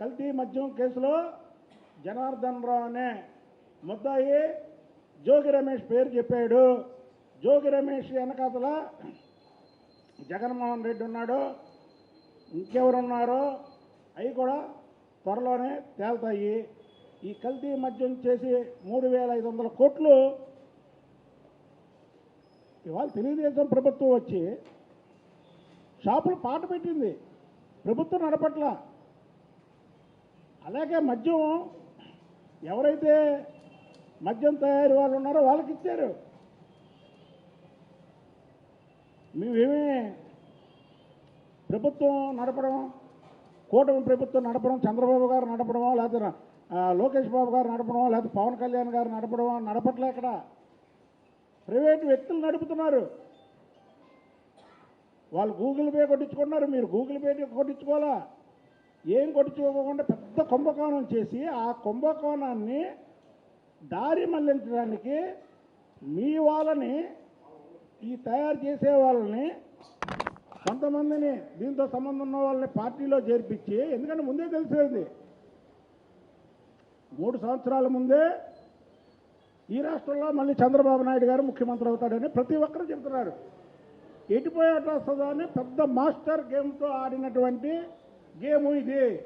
కల్తీ మద్యం కేసులో జనార్దన్ రావు అనే ముద్దాయి. జోగి రమేష్ పేరు చెప్పాడు. జోగి రమేష్ వెనకాతల జగన్మోహన్ రెడ్డి ఉన్నాడు. ఇంకెవరున్నారో అవి కూడా త్వరలోనే తేల్తాయి. ఈ కల్తీ మద్యం చేసి మూడు వేల ఐదు వందల కోట్లు ఇవాళ తెలుగుదేశం ప్రభుత్వం వచ్చి షాపులు పాట పెట్టింది. ప్రభుత్వం నడపట్ల అలాగే మద్యం ఎవరైతే మద్యం తయారీ వాళ్ళు ఉన్నారో వాళ్ళకి ఇచ్చారు. మేమేమి ప్రభుత్వం నడపడం కూటమి ప్రభుత్వం నడపడం చంద్రబాబు గారు నడపడమో లేకపోతే లోకేష్ బాబు గారు నడపడమో లేకపోతే పవన్ కళ్యాణ్ గారు నడపడమో నడపట్లే ఇక్కడ. ప్రైవేట్ వ్యక్తులు నడుపుతున్నారు. వాళ్ళు గూగుల్ పే కొట్టించుకున్నారు మీరు గూగుల్ పే కొట్టించుకోవాలా? ఏం కొట్టుకోకుండా పెద్ద కుంభకోణం చేసి ఆ కుంభకోణాన్ని దారి మళ్ళించడానికి మీ వాళ్ళని ఈ తయారు చేసే వాళ్ళని కొంతమందిని దీంతో సంబంధం ఉన్న వాళ్ళని పార్టీలో చేర్పించి ఎందుకంటే ముందే తెలిసేది మూడు సంవత్సరాల ముందే ఈ రాష్ట్రంలో మళ్ళీ చంద్రబాబు నాయుడు గారు ముఖ్యమంత్రి అవుతాడని ప్రతి ఒక్కరూ చెబుతున్నారు. ఎటుపోయేట వస్తుందో అని పెద్ద మాస్టర్ గేమ్తో ఆడినటువంటి Game One Day.